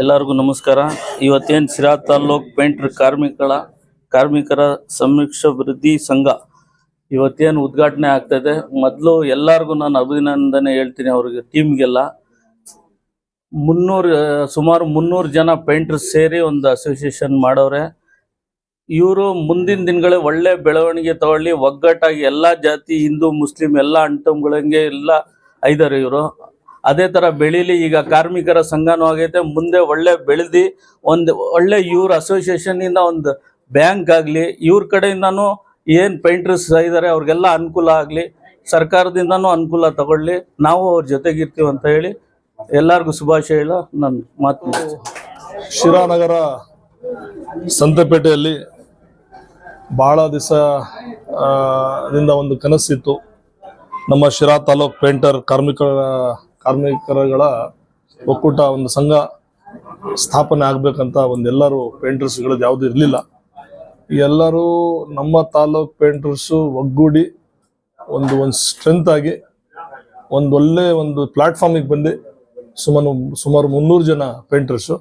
ಎಲ್ಲರಿಗೂ ನಮಸ್ಕಾರ. ಇವತ್ತೇನು ಸಿರಾ ತಾಲ್ಲೂಕ್ ಪೇಂಟರ್ ಕಾರ್ಮಿಕರ ಕಾರ್ಮಿಕರ ವೃದ್ಧಿ ಸಂಘ ಇವತ್ತೇನು ಉದ್ಘಾಟನೆ ಆಗ್ತಾ ಇದೆ ಮೊದಲು ಎಲ್ಲರಿಗೂ ನಾನು ಅಭಿನಂದನೆ ಹೇಳ್ತೀನಿ ಅವ್ರಿಗೆ, ಟೀಮ್ಗೆಲ್ಲ. ಮುನ್ನೂರು ಸುಮಾರು ಮುನ್ನೂರು ಜನ ಪೇಂಟ್ರ್ ಸೇರಿ ಒಂದು ಅಸೋಸಿಯೇಷನ್ ಮಾಡೋರೆ. ಇವರು ಮುಂದಿನ ದಿನಗಳೇ ಒಳ್ಳೆ ಬೆಳವಣಿಗೆ ತಗೊಳ್ಳಿ, ಒಗ್ಗಟ್ಟಾಗಿ ಎಲ್ಲ ಜಾತಿ, ಹಿಂದೂ, ಮುಸ್ಲಿಂ, ಎಲ್ಲ ಅಂಟಂಗಳಂಗೆ ಎಲ್ಲ ಐದಾರು ಇವರು. ಅದೇ ತರ ಬೆಳೀಲಿ ಈಗ ಕಾರ್ಮಿಕರ ಸಂಘನೂ ಆಗೈತೆ ಮುಂದೆ ಒಳ್ಳೆ ಬೆಳೆದಿ ಒಂದು ಒಳ್ಳೆ ಇವ್ರ ಅಸೋಸಿಯೇಷನ್ ಇಂದ ಒಂದು ಬ್ಯಾಂಕ್ ಆಗಲಿ, ಇವ್ರ ಕಡೆಯಿಂದನೂ ಏನು ಪೇಂಟ್ರಸ್ ಇದ್ದಾರೆ ಅವ್ರಿಗೆಲ್ಲ ಅನುಕೂಲ ಆಗಲಿ, ಸರ್ಕಾರದಿಂದನೂ ಅನುಕೂಲ ತಗೊಳ್ಳಿ, ನಾವು ಅವ್ರ ಜೊತೆಗಿರ್ತೀವಿ ಅಂತ ಹೇಳಿ ಎಲ್ಲರಿಗೂ ಶುಭಾಶಯ ಹೇಳ ನನ್ನ ಮಾತು. ಶಿರಾನಗರ ಸಂತೆಪೇಟೆಯಲ್ಲಿ ಬಹಳ ದಿವಸ ದಿಂದ ಒಂದು ಕನಸಿತ್ತು ನಮ್ಮ ಶಿರಾ ತಾಲೂಕ್ ಪೇಂಟರ್ ಕಾರ್ಮಿಕರ ಕಾರ್ಮಿಕರುಗಳ ಒಕ್ಕೂಟ, ಒಂದು ಸಂಘ ಸ್ಥಾಪನೆ ಆಗ್ಬೇಕಂತ ಒಂದೆಲ್ಲರೂ ಪೇಂಟರ್ಸ್ಗಳದ್ದು ಯಾವುದು ಇರಲಿಲ್ಲ. ಎಲ್ಲರೂ ನಮ್ಮ ತಾಲೂಕ್ ಪೇಂಟರ್ಸು ಒಗ್ಗೂಡಿ ಒಂದು ಒಂದು ಸ್ಟ್ರೆಂತ್ ಆಗಿ ಒಂದು ಒಳ್ಳೆ ಒಂದು ಪ್ಲಾಟ್ಫಾರ್ಮಿಗೆ ಬಂದು ಸುಮಾರು ಸುಮಾರು ಮುನ್ನೂರು ಜನ ಪೇಂಟರ್ಸು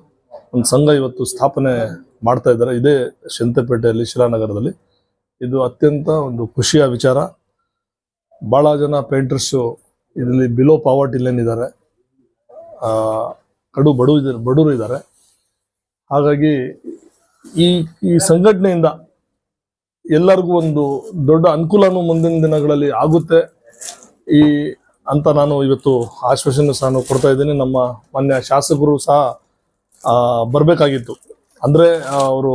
ಒಂದು ಸಂಘ ಇವತ್ತು ಸ್ಥಾಪನೆ ಮಾಡ್ತಾ ಇದ್ದಾರೆ. ಇದೇ ಶಂತಪೇಟೆಯಲ್ಲಿ ಶಿರಾನಗರದಲ್ಲಿ ಇದು ಅತ್ಯಂತ ಒಂದು ಖುಷಿಯ ವಿಚಾರ. ಭಾಳ ಜನ ಪೇಂಟರ್ಸು ಇದರಲ್ಲಿ ಬಿಲೋ ಪಾವರ್ಟಿ ಲೈನ್ ಇದ್ದಾರೆ. ಕಡು ಬಡು ಇದ್ದಾರೆ ಬಡವರು ಇದ್ದಾರೆ. ಹಾಗಾಗಿ ಈ ಈ ಸಂಘಟನೆಯಿಂದ ಎಲ್ಲರಿಗೂ ಒಂದು ದೊಡ್ಡ ಅನುಕೂಲನೂ ಮುಂದಿನ ದಿನಗಳಲ್ಲಿ ಆಗುತ್ತೆ. ಈ, ಅಂತ ನಾನು ಇವತ್ತು ಆಶ್ವಾಸನೆ ಸಹ ನಾನು ಕೊಡ್ತಾ ಇದ್ದೀನಿ. ನಮ್ಮ ಮಾನ್ಯ ಶಾಸಕರು ಸಹ ಬರಬೇಕಾಗಿತ್ತು. ಅಂದ್ರೆ ಅವರು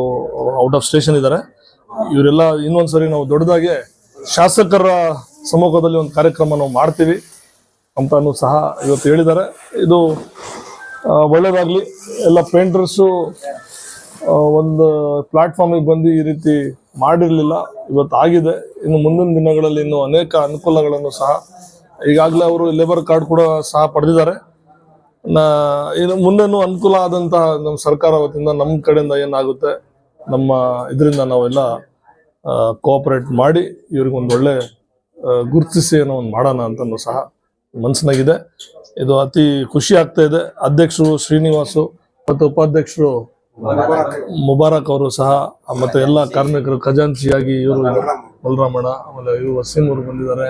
ಔಟ್ ಆಫ್ ಸ್ಟೇಷನ್ ಇದ್ದಾರೆ. ಇವರೆಲ್ಲ ಇನ್ನೊಂದ್ಸರಿ ನಾವು ದೊಡ್ಡದಾಗೆ ಶಾಸಕರ ಸಮ್ಮುಖದಲ್ಲಿ ಒಂದು ಕಾರ್ಯಕ್ರಮ ನಾವು ಮಾಡ್ತೀವಿ. ಅಂತಾನು ಸಹ ಇವತ್ತು ಹೇಳಿದ್ದಾರೆ. ಇದು ಒಳ್ಳೇದಾಗ್ಲಿ. ಎಲ್ಲ ಪೇಂಟರ್ಸು ಒಂದು ಪ್ಲಾಟ್ಫಾರ್ಮಿಗೆ ಬಂದು ಈ ರೀತಿ ಮಾಡಿರಲಿಲ್ಲ. ಇವತ್ತು ಆಗಿದೆ. ಇನ್ನು ಮುಂದಿನ ದಿನಗಳಲ್ಲಿ ಇನ್ನು ಅನೇಕ ಅನುಕೂಲಗಳನ್ನು ಸಹ ಈಗಾಗಲೇ ಅವರು ಲೇಬರ್ ಕಾರ್ಡ್ ಕೂಡ ಸಹ ಪಡೆದಿದ್ದಾರೆ. ಇನ್ನು ಮುಂದೆನೂ ಅನುಕೂಲ ಆದಂತಹ ನಮ್ಮ ಸರ್ಕಾರ ವತಿಯಿಂದ ನಮ್ಮ ಕಡೆಯಿಂದ ಏನಾಗುತ್ತೆ, ನಮ್ಮ ಇದರಿಂದ ನಾವೆಲ್ಲ ಕೋಆಪರೇಟ್ ಮಾಡಿ, ಇವ್ರಿಗೊಂದು ಒಳ್ಳೆ ಗುರುತಿಸಿ ಏನೋ ಒಂದು ಮಾಡೋಣ ಅಂತಲೂ ಸಹ ಮನಸ್ಸಿನಾಗಿದೆ. ಇದು ಅತಿ ಖುಷಿ ಆಗ್ತಾ ಇದೆ. ಅಧ್ಯಕ್ಷರು ಶ್ರೀನಿವಾಸು ಮತ್ತು ಉಪಾಧ್ಯಕ್ಷರು ಮುಬಾರಕ್ ಅವರು ಸಹ, ಮತ್ತೆ ಎಲ್ಲ ಕಾರ್ಮಿಕರು, ಖಜಾಂಚಿಯಾಗಿ ಇವರು ಬಲರಾಮಣ್ಣ, ಆಮೇಲೆ ಇವರು ವಸೀಂ ಅವರು ಬಂದಿದ್ದಾರೆ.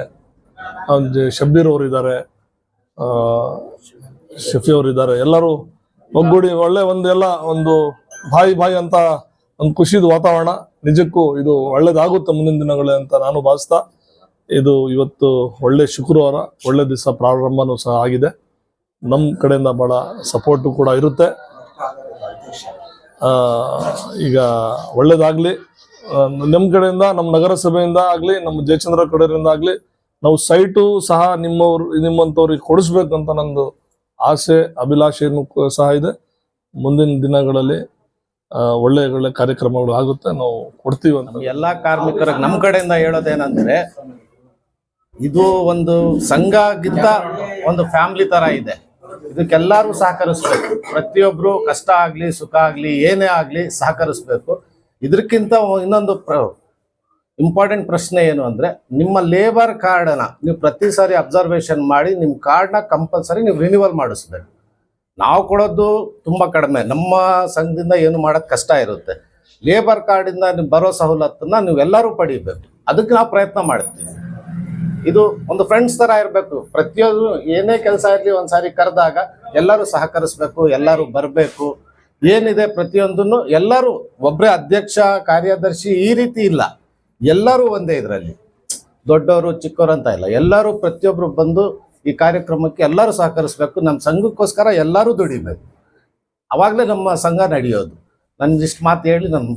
ಶಬ್ಬೀರ್ ಅವರು ಇದ್ದಾರೆ. ಶಫಿ ಅವರು ಇದ್ದಾರೆ. ಎಲ್ಲರೂ ಒಗ್ಗೂಡಿ ಒಳ್ಳೆ ಒಂದು ಎಲ್ಲ ಒಂದು ಬಾಯಿ ಬಾಯಿ ಅಂತ ಒಂದು ಖುಷಿದ ವಾತಾವರಣ. ನಿಜಕ್ಕೂ ಇದು ಒಳ್ಳೇದಾಗುತ್ತೆ ಮುಂದಿನ ದಿನಗಳೇ ಅಂತ ನಾನು ಭಾವಿಸ್ತಾ ಇದು ಇವತ್ತು ಒಳ್ಳೆ ಶುಕ್ರವಾರ, ಒಳ್ಳೆ ದಿವಸ ಪ್ರಾರಂಭನೂ ಸಹ ಆಗಿದೆ. ನಮ್ಮ ಕಡೆಯಿಂದ ಬಹಳ ಸಪೋರ್ಟು ಕೂಡ ಇರುತ್ತೆ. ಈಗ ಒಳ್ಳೇದಾಗಲಿ. ನಿಮ್ಮ ಕಡೆಯಿಂದ ನಮ್ಮ ನಗರಸಭೆಯಿಂದ ಆಗಲಿ ನಮ್ಮ ಜಯಚಂದ್ರ ಕಡೆಯಿಂದ ಆಗಲಿ, ನಾವು ಸೈಟು ಸಹ ನಿಮ್ಮವ್ರು ನಿಮ್ಮಂಥವ್ರಿಗೆ ಅಂತ ನಂದು ಆಸೆ ಅಭಿಲಾಷೆಯನ್ನು ಸಹ ಇದೆ. ಮುಂದಿನ ದಿನಗಳಲ್ಲಿ ಒಳ್ಳೆ ಒಳ್ಳೆ ಕಾರ್ಯಕ್ರಮಗಳು ಆಗುತ್ತೆ. ನಾವು ಕೊಡ್ತೀವಿ ಅಂತ. ಎಲ್ಲ ಕಾರ್ಮಿಕರ ನಮ್ಮ ಕಡೆಯಿಂದ ಹೇಳೋದೇನಂದ್ರೆ ಇದು ಒಂದು ಸಂಘಗಿಂತ ಒಂದು ಫ್ಯಾಮಿಲಿ ತರ ಇದೆ. ಇದಕ್ಕೆಲ್ಲರೂ ಸಹಕರಿಸ್ಬೇಕು. ಪ್ರತಿಯೊಬ್ಬರು ಕಷ್ಟ ಆಗಲಿ, ಸುಖ ಆಗಲಿ, ಏನೇ ಆಗಲಿ ಸಹಕರಿಸ್ಬೇಕು. ಇದಕ್ಕಿಂತ ಇನ್ನೊಂದು ಇಂಪಾರ್ಟೆಂಟ್ ಪ್ರಶ್ನೆ ಏನು ಅಂದ್ರೆ, ನಿಮ್ಮ ಲೇಬರ್ ಕಾರ್ಡನ್ನ ನೀವು ಪ್ರತಿ ಸಾರಿ ಅಬ್ಸರ್ವೇಷನ್ ಮಾಡಿ ನಿಮ್ಮ ಕಾರ್ಡ್ನ ಕಂಪಲ್ಸರಿ ನೀವು ರಿನ್ಯೂವಲ್ ಮಾಡಿಸ್ಬೇಕು. ನಾವು ಕೊಡೋದು ತುಂಬಾ ಕಡಿಮೆ. ನಮ್ಮ ಸಂಘದಿಂದ ಏನು ಮಾಡೋದು ಕಷ್ಟ ಇರುತ್ತೆ. ಲೇಬರ್ ಕಾರ್ಡಿಂದ ನೀವು ಬರೋ ಸವಲತ್ತನ್ನು ನೀವೆಲ್ಲರೂ ಪಡಿಬೇಕು. ಅದಕ್ಕೆ ನಾವು ಪ್ರಯತ್ನ ಮಾಡ್ತೀವಿ. ಇದು ಒಂದು ಫ್ರೆಂಡ್ಸ್ ತರ ಇರಬೇಕು. ಪ್ರತಿಯೊಂದು ಏನೇ ಕೆಲಸ ಇರಲಿ ಒಂದ್ಸಾರಿ ಕರೆದಾಗ ಎಲ್ಲರೂ ಸಹಕರಿಸ್ಬೇಕು, ಎಲ್ಲರೂ ಬರಬೇಕು. ಏನಿದೆ ಪ್ರತಿಯೊಂದನ್ನು ಎಲ್ಲರೂ ಒಬ್ಬರೇ ಅಧ್ಯಕ್ಷ, ಕಾರ್ಯದರ್ಶಿ ಈ ರೀತಿ ಇಲ್ಲ. ಎಲ್ಲರೂ ಒಂದೇ ಇದರಲ್ಲಿ. ದೊಡ್ಡವರು, ಚಿಕ್ಕವರು ಅಂತ ಇಲ್ಲ. ಎಲ್ಲರೂ ಪ್ರತಿಯೊಬ್ಬರು ಬಂದು ಈ ಕಾರ್ಯಕ್ರಮಕ್ಕೆ ಎಲ್ಲರೂ ಸಹಕರಿಸ್ಬೇಕು. ನಮ್ಮ ಸಂಘಕ್ಕೋಸ್ಕರ ಎಲ್ಲರೂ ದುಡಿಬೇಕು. ಅವಾಗಲೇ ನಮ್ಮ ಸಂಘ ನಡೆಯೋದು. ನನ್ನ ಇಷ್ಟು ಮಾತು ಹೇಳಿ ನಾನು